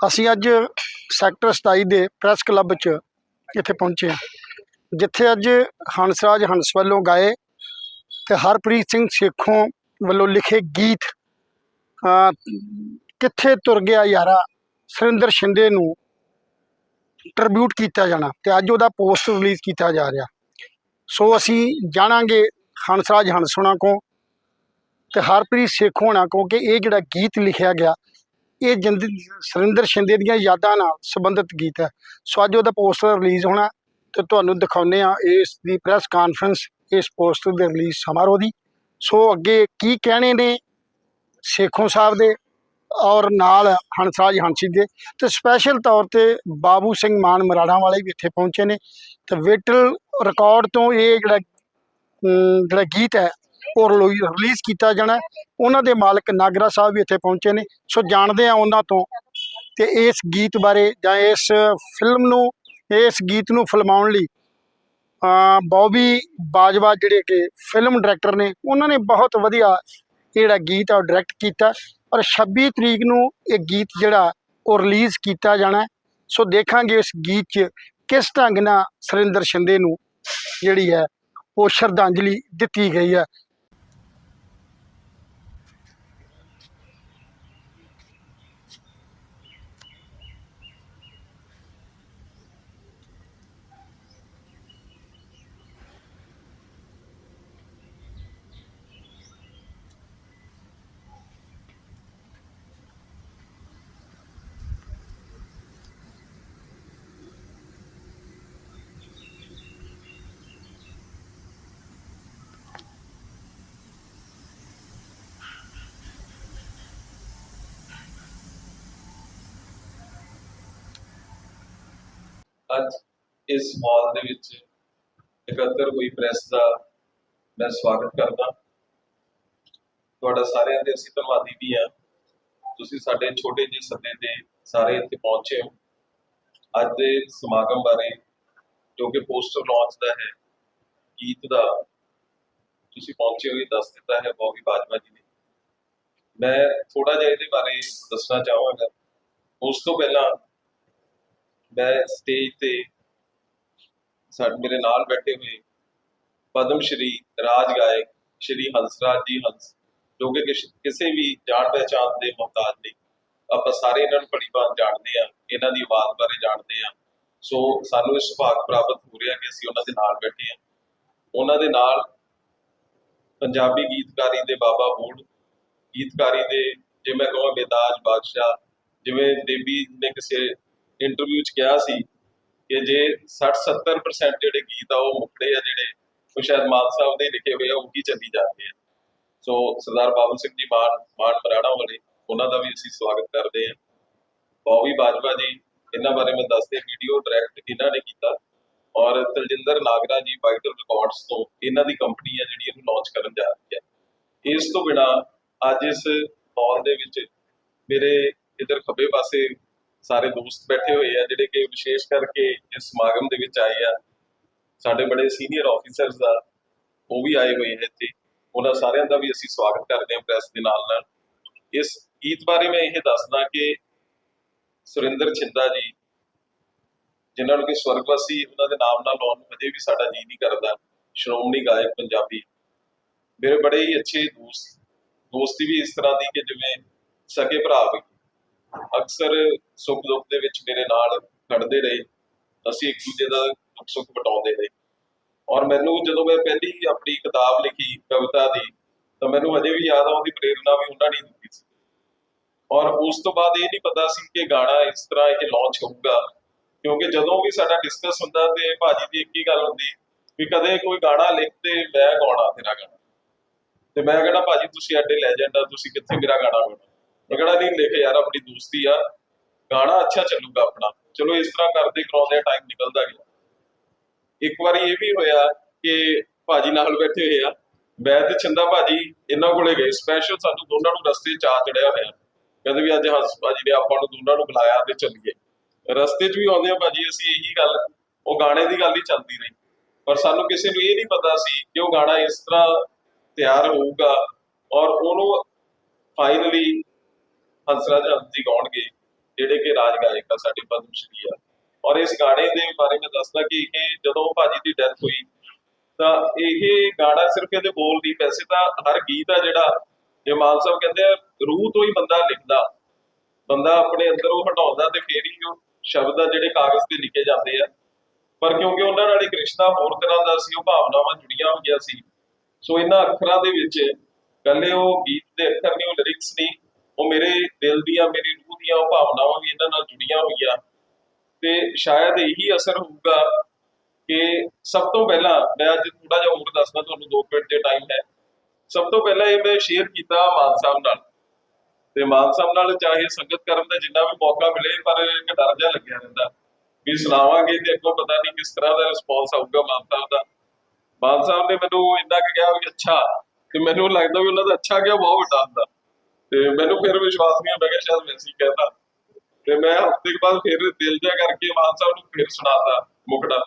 ਅਸੀਂ ਅੱਜ ਸੈਕਟਰ 27 ਦੇ ਪ੍ਰੈਸ ਕਲੱਬ 'ਚ ਇੱਥੇ ਪਹੁੰਚੇ ਹਾਂ। ਜਿੱਥੇ ਅੱਜ ਹੰਸਰਾਜ ਹੰਸ ਵੱਲੋਂ ਗਾਏ ਤੇ ਹਰਪ੍ਰੀਤ ਸਿੰਘ ਸੇਖੋਂ ਵੱਲੋਂ ਲਿਖੇ ਗੀਤ ਕਿੱਥੇ ਤੁਰ ਗਿਆ ਯਾਰਾ, ਸੁਰਿੰਦਰ ਸ਼ਿੰਦੇ ਨੂੰ ਟ੍ਰਿਬਿਊਟ ਕੀਤਾ ਜਾਣਾ ਤੇ ਅੱਜ ਉਹਦਾ ਪੋਸਟ ਰਿਲੀਜ਼ ਕੀਤਾ ਜਾ ਰਿਹਾ। ਸੋ ਅਸੀਂ ਜਾਣਾਂਗੇ ਹੰਸਰਾਜ ਹੰਸ ਹੋਣਾ ਕੋ ਤੇ ਹਰਪ੍ਰੀਤ ਸੇਖੋਂ ਕੋ ਕਿ ਇਹ ਜਿਹੜਾ ਗੀਤ ਲਿਖਿਆ ਗਿਆ ਇਹ ਜਿੰਦ ਸੁਰਿੰਦਰ ਸ਼ਿੰਦੇ ਦੀਆਂ ਯਾਦਾਂ ਨਾਲ ਸੰਬੰਧਿਤ ਗੀਤ ਹੈ। ਸੋ ਅੱਜ ਉਹਦਾ ਪੋਸਟਰ ਰਿਲੀਜ਼ ਹੋਣਾ ਤੇ ਤੁਹਾਨੂੰ ਦਿਖਾਉਂਦੇ ਆ ਇਸ ਦੀ ਪ੍ਰੈਸ ਕਾਨਫਰੰਸ ਇਸ ਪੋਸਟਰ ਦੇ ਰਿਲੀਜ਼ ਸਮਾਰੋਹ ਦੀ। ਸੋ ਅੱਗੇ ਕੀ ਕਹਿਣੇ ਨੇ ਸੇਖੋਂ ਸਾਹਿਬ ਦੇ ਔਰ ਨਾਲ ਹੰਸਰਾਜ ਹੰਸੀ ਦੇ। ਤੇ ਸਪੈਸ਼ਲ ਤੌਰ ਤੇ ਬਾਬੂ ਸਿੰਘ ਮਾਨ ਮਰਾੜਾ ਵਾਲੇ ਵੀ ਇੱਥੇ ਪਹੁੰਚੇ ਨੇ। ਤੇ ਵਿਟਲ ਰਿਕਾਰਡ ਤੋਂ ਇਹ ਜਿਹੜਾ ਜਿਹੜਾ ਗੀਤ ਹੈ ਉਹ ਰਿਲੀਜ਼ ਕੀਤਾ ਜਾਣਾ ਉਹਨਾਂ ਦੇ ਮਾਲਕ ਨਾਗਰਾ ਸਾਹਿਬ ਵੀ ਇੱਥੇ ਪਹੁੰਚੇ ਨੇ। ਸੋ ਜਾਣਦੇ ਆ ਉਹਨਾਂ ਤੋਂ ਤੇ ਇਸ ਗੀਤ ਬਾਰੇ ਜਾਂ ਇਸ ਫਿਲਮ ਨੂੰ, ਇਸ ਗੀਤ ਨੂੰ ਫਿਲਮਾਉਣ ਲਈ ਅ ਬੌਬੀ ਬਾਜਵਾ ਜਿਹੜੇ ਕਿ ਫਿਲਮ ਡਾਇਰੈਕਟਰ ਨੇ, ਉਹਨਾਂ ਨੇ ਬਹੁਤ ਵਧੀਆ ਜਿਹੜਾ ਗੀਤ ਆ ਉਹ ਡਾਇਰੈਕਟ ਕੀਤਾ। ਔਰ 26 ਤਰੀਕ ਨੂੰ ਇਹ ਗੀਤ ਜਿਹੜਾ ਉਹ ਰਿਲੀਜ਼ ਕੀਤਾ ਜਾਣਾ ਸੋ ਦੇਖਾਂਗੇ ਇਸ ਗੀਤ 'ਚ ਕਿਸ ਢੰਗ ਨਾਲ ਸੁਰਿੰਦਰ ਸ਼ਿੰਦੇ ਨੂੰ ਜਿਹੜੀ ਹੈ ਉਹ ਸ਼ਰਧਾਂਜਲੀ ਦਿੱਤੀ ਗਈ ਹੈ। ਅੱਜ ਇਸ ਹਾਲ ਦੇ ਵਿੱਚ ਇਕੱਤਰ ਹੋਈ ਪ੍ਰੈਸ ਦਾ ਮੈਂ ਸਵਾਗਤ ਕਰਦਾ। ਤੁਹਾਡਾ ਸਾਰਿਆਂ ਦੇ ਅਸੀਂ ਧੰਨਵਾਦੀ ਵੀ ਹਾਂ। ਤੁਸੀਂ ਸਾਡੇ ਛੋਟੇ ਜਿਹੇ ਸੱਦੇ ਤੇ ਸਾਰੇ ਇੱਥੇ ਪਹੁੰਚੇ ਹੋ। ਅੱਜ ਦੇ ਸਮਾਗਮ ਬਾਰੇ ਜੋ ਕਿ ਪੋਸਟਰ ਲਾਂਚ ਦਾ ਹੈ, ਗੀਤ ਦਾ, ਤੁਸੀਂ ਪਹੁੰਚੇ ਹੋਏ ਦੱਸ ਦਿੱਤਾ ਹੈ ਬੌਬੀ ਬਾਜਵਾ ਜੀ ਨੇ। ਮੈਂ ਥੋੜਾ ਜਿਹਾ ਇਹਦੇ ਬਾਰੇ ਦੱਸਣਾ ਚਾਹਾਂਗਾ। ਉਸ ਤੋਂ ਪਹਿਲਾਂ ਮੈਂ ਸਟੇਜ ਤੇ ਸਾਡੇ ਮੇਰੇ ਨਾਲ ਬੈਠੇ ਹੋਏ ਪਦਮ ਸ਼੍ਰੀ ਰਾਜ ਗਾਇਕ ਸ਼੍ਰੀ ਹੰਸਰਾਜ ਜੀ ਹੰਸ, ਜੋ ਕਿ ਕਿਸੇ ਵੀ ਜਾਣ ਪਹਿਚਾਣ ਦੇ ਮੁਹਤਾਜ ਨਹੀਂ ਆਪਾਂ ਸਾਰੇ ਇਹਨਾਂ ਨੂੰ ਬੜੀ ਬਾਤ ਜਾਣਦੇ ਆ ਇਹਨਾਂ ਦੀ ਆਵਾਜ਼ ਬਾਰੇ ਜਾਣਦੇ ਆ ਸੋ ਸਾਨੂੰ ਇਸ ਸੁਭਾਗ ਪ੍ਰਾਪਤ ਹੋ ਰਿਹਾ ਕਿ ਅਸੀਂ ਉਹਨਾਂ ਦੇ ਨਾਲ ਬੈਠੇ ਆ ਉਹਨਾਂ ਦੇ ਨਾਲ ਪੰਜਾਬੀ ਗੀਤਕਾਰੀ ਦੇ ਬਾਬਾ ਬੂੜ, ਗੀਤਕਾਰੀ ਦੇ, ਜੇ ਮੈਂ ਕਹਾਂ ਬੇਤਾਜ ਬਾਦਸ਼ਾਹ, ਜਿਵੇਂ ਦੇਵੀ ਨੇ ਕਿਸੇ ਇੰਟਰਵਿਊ 'ਚ ਕਿਹਾ ਸੀ ਕਿ ਜੇ 60-70% ਜਿਹੜੇ ਗੀਤ ਆ ਉਹ ਮੁੱਕੜੇ ਆ ਜਿਹੜੇ, ਉਹ ਸ਼ਾਇਦ ਮਾਨ ਸਾਹਿਬ ਦੇ ਲਿਖੇ ਹੋਏ ਆ, ਉਹ ਹੀ ਚੱਲੀ ਜਾਂਦੇ ਆ ਸੋ ਸਰਦਾਰ ਬਾਬਲ ਸਿੰਘ ਜੀ ਮਾਨ ਮਾਨ ਮਰਾੜਾ ਵਾਲੇ, ਉਹਨਾਂ ਦਾ ਵੀ ਅਸੀਂ ਸਵਾਗਤ ਕਰਦੇ ਹਾਂ। ਬੌਬੀ ਬਾਜਵਾ ਜੀ, ਇਹਨਾਂ ਬਾਰੇ ਮੈਂ ਦੱਸਦੇ ਵੀਡੀਓ ਡਾਇਰੈਕਟ ਇਹਨਾਂ ਨੇ ਕੀਤਾ। ਔਰ ਤਲਜਿੰਦਰ ਨਾਗਰਾ ਜੀ ਵਾਈਟਲ ਰਿਕਾਰਡਸ ਤੋਂ ਇਹਨਾਂ ਦੀ ਕੰਪਨੀ ਹੈ ਜਿਹੜੀ ਇਹਨੂੰ ਲਾਂਚ ਕਰਨ ਜਾ ਰਹੀ ਹੈ। ਇਸ ਤੋਂ ਬਿਨਾ ਅੱਜ ਇਸ ਹਾਲ ਦੇ ਵਿੱਚ ਮੇਰੇ ਇਧਰ ਖੱਬੇ ਪਾਸੇ ਸਾਰੇ ਦੋਸਤ ਬੈਠੇ ਹੋਏ ਆ, ਜਿਹੜੇ ਕਿ ਵਿਸ਼ੇਸ਼ ਕਰਕੇ ਇਸ ਸਮਾਗਮ ਦੇ ਵਿੱਚ ਆਏ ਆ। ਸਾਡੇ ਬੜੇ ਸੀਨੀਅਰ ਆਫੀਸਰਸ ਦਾ ਉਹ ਵੀ ਆਏ ਹੋਏ ਨੇ ਇੱਥੇ। ਉਹਨਾਂ ਸਾਰਿਆਂ ਦਾ ਵੀ ਅਸੀਂ ਸਵਾਗਤ ਕਰਦੇ ਹਾਂ ਪ੍ਰੈਸ ਦੇ ਨਾਲ ਨਾਲ। ਇਸ ਗੀਤ ਬਾਰੇ ਮੈਂ ਇਹ ਦੱਸਦਾ ਕਿ ਸੁਰਿੰਦਰ ਛਿੰਦਾ ਜੀ, ਜਿਨ੍ਹਾਂ ਨੂੰ ਕਿ ਸਵਰਗਵਾਸੀ, ਉਹਨਾਂ ਦੇ ਨਾਮ ਨਾਲ ਲਾਉਣ ਨੂੰ ਹਜੇ ਵੀ ਸਾਡਾ ਜੀ ਨਹੀਂ ਕਰਦਾ। ਸ਼੍ਰੋਮਣੀ ਗਾਇਕ ਪੰਜਾਬੀ। ਮੇਰੇ ਬੜੇ ਹੀ ਅੱਛੇ ਦੋਸਤ, ਦੋਸਤੀ ਵੀ ਇਸ ਤਰ੍ਹਾਂ ਦੀ ਕਿ ਜਿਵੇਂ ਸਕੇ ਭਰਾ ਵੀ ਅਕਸਰ ਸੁੱਖ ਦੁੱਖ ਦੇ ਵਿੱਚ ਮੇਰੇ ਨਾਲ ਖੜਦੇ ਰਹੇ। ਅਸੀਂ ਇੱਕ ਦੂਜੇ ਦਾ ਦੁੱਖ ਸੁੱਖ ਵਟਾਉਂਦੇ ਰਹੇ। ਔਰ ਮੈਨੂੰ ਜਦੋਂ ਮੈਂ ਪਹਿਲੀ ਆਪਣੀ ਕਿਤਾਬ ਲਿਖੀ ਕਵਿਤਾ ਦੀ, ਤਾਂ ਮੈਨੂੰ ਅਜੇ ਵੀ ਯਾਦ ਆ, ਉਹਦੀ ਪ੍ਰੇਰਣਾ ਵੀ ਉਹਨਾਂ ਨੇ ਦਿੱਤੀ ਸੀ। ਔਰ ਉਸ ਤੋਂ ਬਾਅਦ ਇਹ ਨਹੀਂ ਪਤਾ ਸੀ ਕਿ ਗਾਣਾ ਇਸ ਤਰ੍ਹਾਂ ਇਹ ਲਾਂਚ ਹੋਊਗਾ। ਕਿਉਂਕਿ ਜਦੋਂ ਵੀ ਸਾਡਾ ਡਿਸਕਸ ਹੁੰਦਾ ਤੇ ਭਾਜੀ ਦੀ ਇੱਕ ਹੀ ਗੱਲ ਹੁੰਦੀ, ਵੀ ਕਦੇ ਕੋਈ ਗਾਣਾ ਲਿਖ ਤੇ ਮੈਂ ਗਾਉਣਾ ਤੇਰਾ ਗਾਣਾ। ਤੇ ਮੈਂ ਕਹਿੰਦਾ, ਭਾਜੀ, ਤੁਸੀਂ ਐਡੇ ਲੈਜੈਂਡ ਆ, ਤੁਸੀਂ ਕਿੱਥੇ ਮੇਰਾ ਗਾਣਾ ਗਾਉਣਾ? ਮੈਂ ਕਹਿੰਦਾ ਨਹੀਂ ਲਿਖ ਯਾਰ, ਆਪਣੀ ਦੋਸਤੀ ਆ। ਗਾਣਾ ਅੱਛਾ ਚੱਲੂਗਾ ਆਪਣਾ। ਚਲੋ, ਇਸ ਤਰ੍ਹਾਂ ਕਰਦੇ ਕਰਾਉਂਦੇ ਟਾਈਮ ਨਿਕਲਦਾ ਗਿਆ ਇੱਕ ਵਾਰੀ ਇਹ ਵੀ ਹੋਇਆ ਕਿ ਭਾਜੀ ਨਾਲ ਬੈਠੇ ਹੋਏ ਆ। ਮੈਂ ਤੇ ਚੰਦਾ ਭਾਜੀ ਇਹਨਾਂ ਕੋਲੇ ਗਏ। ਸਪੈਸ਼ਲ ਸਾਨੂੰ ਦੋਨਾਂ ਨੂੰ ਰਸਤੇ 'ਚ ਆ ਚੜਿਆ ਹੋਇਆ। ਕਹਿੰਦੇ ਵੀ ਅੱਜ ਹੰਸ ਭਾਜੀ ਨੇ ਆਪਾਂ ਨੂੰ ਦੋਨਾਂ ਨੂੰ ਬੁਲਾਇਆ ਤੇ ਚੱਲੀਏ। ਰਸਤੇ 'ਚ ਵੀ ਆਉਂਦੇ ਆ ਭਾਜੀ, ਅਸੀਂ ਇਹੀ ਗੱਲ, ਉਹ ਗਾਣੇ ਦੀ ਗੱਲ ਹੀ ਚੱਲਦੀ ਰਹੀ। ਪਰ ਸਾਨੂੰ ਕਿਸੇ ਨੂੰ ਇਹ ਨਹੀਂ ਪਤਾ ਸੀ ਕਿ ਉਹ ਗਾਣਾ ਇਸ ਤਰ੍ਹਾਂ ਤਿਆਰ ਹੋਊਗਾ। ਔਰ ਉਹਨੂੰ ਫਾਈਨਲੀ ਹੰਸਰਾਜ ਹੰਸ ਜੀ ਗਾਉਣਗੇ ਜਿਹੜੇ ਕਿ ਰਾਜ ਗਾਇਕ ਆ ਸਾਡੇ ਪਦਮ ਸ਼੍ਰੀ ਆ। ਔਰ ਇਸ ਗਾਣੇ ਦੇ ਬਾਰੇ ਮੈਂ ਦੱਸਦਾ ਕਿ ਇਹ ਜਦੋਂ ਭਾਜੀ ਦੀ ਡੈਥ ਹੋਈ, ਤਾਂ ਇਹ ਗਾਣਾ ਸਿਰਫ ਇਹਦੇ ਬੋਲ ਨਹੀਂ, ਵੈਸੇ ਤਾਂ ਹਰ ਗੀਤ ਆ ਜਿਹੜਾ, ਜੇ ਮਾਨ ਸਾਹਿਬ ਕਹਿੰਦੇ ਆ, ਰੂਹ ਤੋਂ ਹੀ ਬੰਦਾ ਲਿਖਦਾ। ਬੰਦਾ ਆਪਣੇ ਅੰਦਰ ਉਹ ਹਟਾਉਂਦਾ ਤੇ ਫੇਰ ਹੀ ਉਹ ਸ਼ਬਦ ਆ ਜਿਹੜੇ ਕਾਗਜ਼ ਤੇ ਲਿਖੇ ਜਾਂਦੇ ਆ। ਪਰ ਕਿਉਂਕਿ ਉਹਨਾਂ ਨਾਲ ਇੱਕ ਰਿਸ਼ਤਾ ਹੋਰ ਤਰ੍ਹਾਂ ਦਾ ਸੀ, ਉਹ ਭਾਵਨਾਵਾਂ ਜੁੜੀਆਂ ਹੋਈਆਂ ਸੀ। ਸੋ ਇਹਨਾਂ ਅੱਖਰਾਂ ਦੇ ਵਿੱਚ ਕੱਲੇ ਉਹ ਗੀਤ ਦੇ ਅੱਖਰ ਨਹੀਂ, ਉਹ ਲਿਰਿਕਸ ਨਹੀਂ ਉਹ ਮੇਰੇ ਦਿਲ ਦੀਆਂ, ਮੇਰੀ ਰੂਹ ਦੀਆਂ ਉਹ ਭਾਵਨਾਵਾਂ ਵੀ ਇਹਨਾਂ ਨਾਲ ਜੁੜੀਆਂ ਹੋਈਆਂ। ਤੇ ਸ਼ਾਇਦ ਇਹੀ ਅਸਰ ਹੋਊਗਾ ਕਿ ਸਭ ਤੋਂ ਪਹਿਲਾਂ ਮੈਂ ਅੱਜ ਥੋੜਾ ਜਿਹਾ ਹੋਰ ਦੱਸਦਾ ਤੁਹਾਨੂੰ 2 ਮਿੰਟ ਦੇ ਟਾਈਮ ਹੈ। ਸਭ ਤੋਂ ਪਹਿਲਾਂ ਇਹ ਮੈਂ ਸ਼ੇਅਰ ਕੀਤਾ ਮਾਨ ਸਾਹਿਬ ਨਾਲ। ਤੇ ਮਾਨ ਸਾਹਿਬ ਨਾਲ ਚਾਹੇ ਸੰਗਤ ਕਰਨ ਦਾ ਜਿੰਨਾ ਵੀ ਮੌਕਾ ਮਿਲੇ, ਪਰ ਇੱਕ ਡਰ ਜਿਹਾ ਲੱਗਿਆ ਰਹਿੰਦਾ ਵੀ ਸੁਣਾਵਾਂਗੇ ਤੇ ਅੱਗੋਂ ਪਤਾ ਨਹੀਂ ਕਿਸ ਤਰ੍ਹਾਂ ਦਾ ਰਿਸਪੌਂਸ ਆਊਗਾ ਮਾਨ ਸਾਹਿਬ ਦਾ। ਮਾਨ ਸਾਹਿਬ ਨੇ ਮੈਨੂੰ ਇੰਨਾ ਕੁ ਕਿਹਾ ਵੀ ਅੱਛਾ, ਤੇ ਮੈਨੂੰ ਲੱਗਦਾ ਵੀ ਉਹਨਾਂ ਦਾ ਅੱਛਾ ਗਿਆ ਬਹੁਤ ਵੱਡਾ ਹੁੰਦਾ। ਤੇ ਮੈਨੂੰ ਫਿਰ ਵਿਸ਼ਵਾਸ ਨਹੀਂ ਮੈਂ ਕਿਹਾ ਸ਼ਾਇਦ ਮੈਂ ਸੀ ਕਹਿੰਦਾ ਤੇ ਮੈਂ ਹਫ਼ਤੇ ਕੁ ਬਾਅਦ ਫਿਰ ਦਿਲ ਜਿਹਾ ਕਰਕੇ ਮਾਨ ਸਾਹਿਬ ਨੂੰ ਫਿਰ ਸੁਣਾਤਾ ਮੁਕੜਾ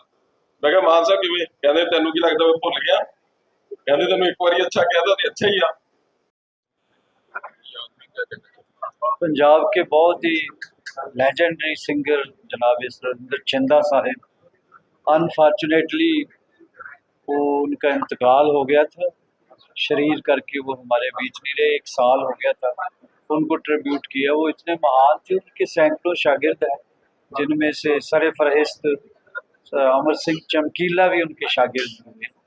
ਮੈਂ ਕਿਹਾ ਮਾਨ ਸਾਹਿਬ ਕਿਵੇਂ ਕਹਿੰਦੇ ਤੈਨੂੰ ਕੀ ਲੱਗਦਾ ਮੈਂ ਭੁੱਲ ਗਿਆ ਕਹਿੰਦੇ ਤੈਨੂੰ ਇੱਕ ਵਾਰੀ ਅੱਛਾ ਕਹਿਦਾ ਤੇ ਅੱਛਾ ਹੀ ਆ पंजाब के बहुत ही लेजेंडरी सिंगर जनाब सुरेंद्र चंदा साहिब अनफॉर्चुनेटली वो उनका इंतकाल हो गया था شریر کر کے وہ ہمارے بیچ نہیں رہے، ایک سال ہو گیا تھا۔ ان کو ٹریبیوٹ کیا۔ وہ اتنے مہان تھے، ان کے سینکڑوں شاگرد ہیں، جن میں سے سر فرہست امر سنگھ چمکیلا بھی ان کے شاگرد ہوں گے۔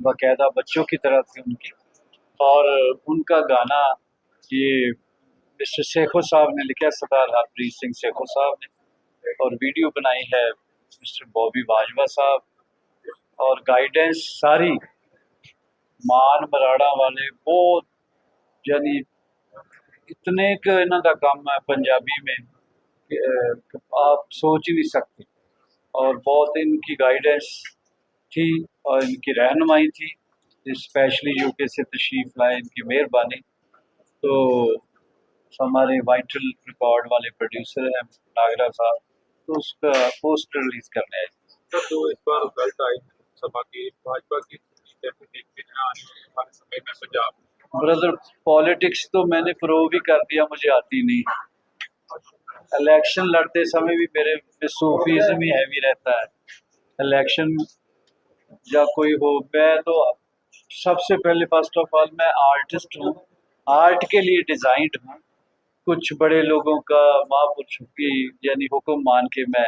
باقاعدہ بچوں کی طرح تھے ان کی اور ان کا گانا یہ مسٹر سیخو صاحب نے لکھا سردار ہرپریت سنگھ سیخو صاحب نے۔ اور ویڈیو بنائی ہے مسٹر بابی باجوہ صاحب۔ اور گائیڈنس ساری क इन्हों का काम है पंजाबी में कि, अ, कि आप सोच ही नहीं सकते और बहुत इनकी गाइडेंस थी और इनकी रहनुमाई थी स्पेशली यूके से तशरीफ लाए इनकी मेहरबानी तो हमारे वाइटल रिकॉर्ड वाले प्रोड्यूसर हैं नागरा साहब तो उसका पोस्टर रिलीज करने आए सर जो इस बार रिजल्ट आए सभा की भाजपा की कैसे देखते हैं आने वाले समय بردر پالیٹکس تو میں نے پرو بھی کر دیا، مجھے آتی نہیں۔ الیکشن لڑتے سمے بھی میرے صوفیزم ہی ہیوی رہتا ہے۔ الیکشن یا کوئی ہو، میں تو سب سے پہلے فرسٹ آف آل میں آرٹسٹ ہوں۔ آرٹ کے لیے ڈیزائنڈ ہوں۔ کچھ بڑے لوگوں کا ماں کی یعنی حکم مان کے میں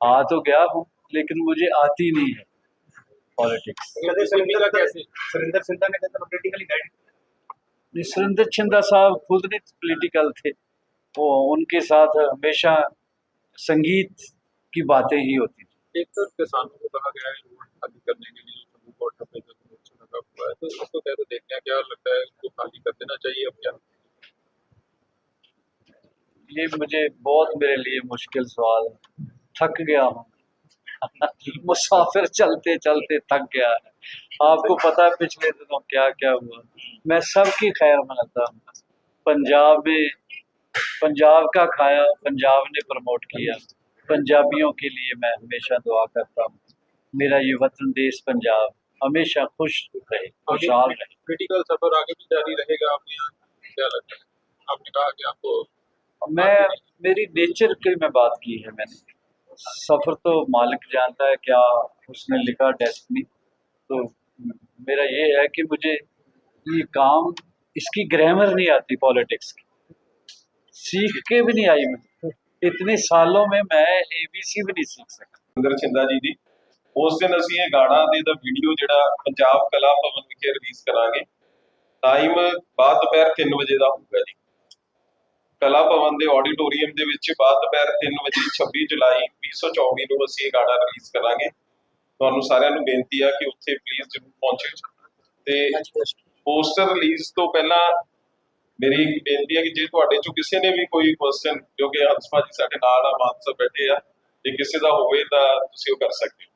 آ تو گیا ہوں، لیکن مجھے آتی نہیں ہے۔ سرندر چھندہ صاحب خود نہیں پولیٹیکل تھے وہ ان کے ساتھ ہمیشہ سنگیت کی باتیں ہی ہوتی تھیں ایک طرف کو کہا گیا ہے خالی کرنے کے لیے جو لگا ہوا ہے تو اس کو کہتے کیا لگتا ہے کو خالی کر دینا چاہیے اب کیا یہ مجھے بہت میرے لیے مشکل سوال تھک گیا ہوں مسافر چلتے چلتے تھک گیا ہے۔ آپ کو پتا ہے پچھلے دنوں کیا کیا ہوا۔ میں سب کی خیر مناتا ہوں۔ پنجاب میں پنجاب کا کھایا پنجاب نے پرموٹ کیا۔ پنجابیوں کے لیے میں ہمیشہ دعا کرتا ہوں۔ میرا یہ وطن دیس پنجاب ہمیشہ خوش رہے خوشحال رہے۔ پولیٹیکل سفر آگے بھی جاری رہے گا آپ یہاں؟ کیا لگتا ہے؟ آپ نے کہا کہ آپ کو میں میری نیچر کی میں بات کی ہے میں نے۔ सफ़र तो मालिक जानता है क्या उसने लिखा डेस्टिनी तो मेरा ये है कि मुझे ये काम इसकी ग्रामर नहीं आती पॉलिटिक्स की सीख के भी नहीं आई मैं इतने सालों में मैं एबीसी भी नहीं सीख सका ਸੁਰਿੰਦਰ ਚਿੰਦਾ ਜੀ ਦੀ ਉਸ ਦਿਨ ਅਸੀਂ ਇਹ ਗਾਣਾ ਤੇ ਦਾ ਵੀਡੀਓ ਜਿਹੜਾ ਪੰਜਾਬ ਕਲਾ ਭਵਨ ਵਿਖੇ ਰਿਲੀਜ਼ ਕਰਾਂਗੇ ਟਾਈਮ ਬਾਅਦ ਦੁਪਹਿਰ 3 ਵਜੇ ਦਾ ਹੋਊਗਾ ਜੀ ਕਲਾ ਭਵਨ ਦੇ ਆਡੀਟੋਰੀਅਮ ਦੇ ਵਿੱਚ ਬਾਅਦ ਦੁਪਹਿਰ 3 ਵਜੇ 26 ਜੁਲਾਈ 2024 ਨੂੰ ਅਸੀਂ ਇਹ ਗਾਣਾ ਰਿਲੀਜ਼ ਕਰਾਂਗੇ। ਤੁਹਾਨੂੰ ਸਾਰਿਆਂ ਨੂੰ ਬੇਨਤੀ ਆ ਕਿ ਉੱਥੇ ਪਲੀਜ਼ ਜ਼ਰੂਰ ਪਹੁੰਚਿਓ। ਤੇ ਪੋਸਟਰ ਰਿਲੀਜ਼ ਤੋਂ ਪਹਿਲਾਂ ਮੇਰੀ ਇੱਕ ਬੇਨਤੀ ਹੈ ਕਿ ਜੇ ਤੁਹਾਡੇ ਚੋਂ ਕਿਸੇ ਨੇ ਵੀ ਕੋਈ ਕੁਐਸਚਨ ਜੋ ਕਿ ਹੰਸ ਜੀ ਸਾਡੇ ਨਾਲ ਆ, ਮਾਨਸਾ ਬੈਠੇ ਆ, ਜੇ ਕਿਸੇ ਦਾ ਹੋਵੇ ਤਾਂ ਤੁਸੀਂ ਉਹ ਕਰ ਸਕਦੇ ਹੋ।